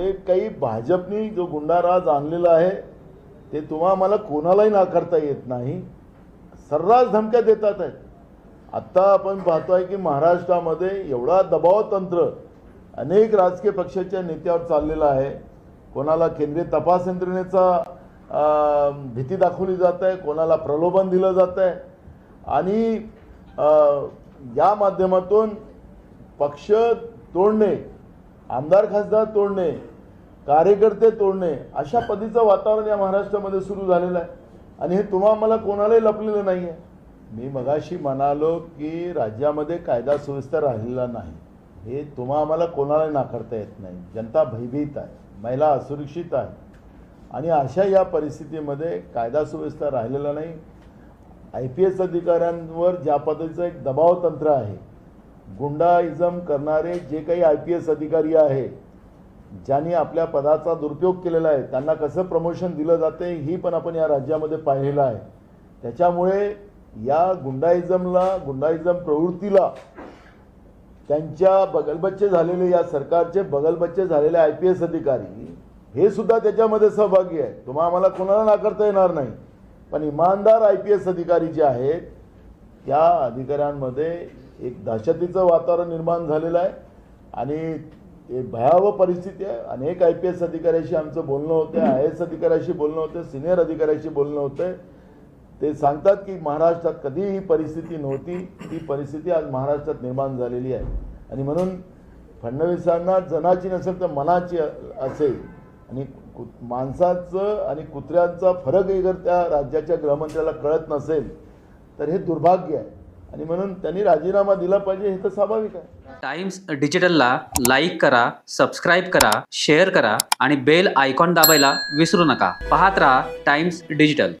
हे काही भाजपनी जो गुंडाराज आणलेला आहे ते तुम्हा मला कोणालाही नाकारता येत नाही. सर्रास धमक्या देतात आहेत. आत्ता आपण पाहतोय की महाराष्ट्रामध्ये एवढा दबाव तंत्र अनेक राजकीय पक्षाच्या नेत्यावर चाललेला आहे. कोणाला केंद्रीय तपास यंत्रणेचा भीती दाखवली जात आहे कोणाला प्रलोभन दिलं जात आहे. आणि या माध्यमातून पक्ष तोडणे आमदार खासदार तोडणे कार्यकर्ते तोडणे अशा पद्धतीचं वातावरण या महाराष्ट्रामध्ये सुरू झालेलं आहे. आणि हे तुम्हा मला कोणालाही लपलेलं नाही आहे मी मगाशी म्हणालो की राज्यामध्ये कायदा सुव्यवस्था राहिलेला नाही. हे तुम्हा आम्हाला कोणालाही नाकारता येत नाही. जनता भयभीत आहे महिला असुरक्षित आहे. आणि अशा या परिस्थितीमध्ये कायदा सुव्यवस्था राहिलेला नाही. आय पी एस अधिकाऱ्यांवर ज्या पद्धतीचं एक दबाव तंत्र आहे गुंडाइजम करणारे जे काही आय पी एस अधिकारी आहे ज्यांनी आपल्या पदाचा दुरुपयोग केलेला आहे त्यांना कसं प्रमोशन दिलं जाते ही पण आपण या राज्यामध्ये पाहिलेलं आहे. त्याच्यामुळे या गुंडाइजमला गुंडाइजम प्रवृत्तीला त्यांच्या बगलबच्चे झालेले या सरकारचे बगलबच्चे झालेले आय पी एस अधिकारी हे सुद्धा त्याच्यामध्ये सहभागी आहे तुम्हा आम्हाला कोणाला नाकारता येणार नाही. पण इमानदार आय पी एस अधिकारी जे आहेत त्या अधिकाऱ्यांमध्ये एक दहशतीचं वातावरण निर्माण झालेलं आहे. आणि भयावह परिस्थिती आहे. अनेक आय पी एस अधिकाऱ्याशी आमचं बोलणं होतं आय एस अधिकाऱ्याशी बोलणं होतं सिनियर अधिकाऱ्याशी बोलणं होतं ते सांगतात की महाराष्ट्रात कधीही ही परिस्थिती नव्हती. ती परिस्थिती आज महाराष्ट्रात निर्माण झालेली आहे. आणि म्हणून फडणवीसांना जनाची नसेल तर मनाची असेल. आणि कु- माणसाचं आणि कुत्र्यांचा फरक जर त्या राज्याच्या गृहमंत्र्याला कळत नसेल तर हे दुर्भाग्य आहे. आणि म्हणून त्यांनी राजीनामा दिला पाहिजे हे तर स्वाभाविक आहे. टाइम्स डिजिटलला लाईक करा सबस्क्राईब करा शेअर करा आणि बेल आयकॉन दाबायला विसरू नका. पाहत राहा टाइम्स डिजिटल.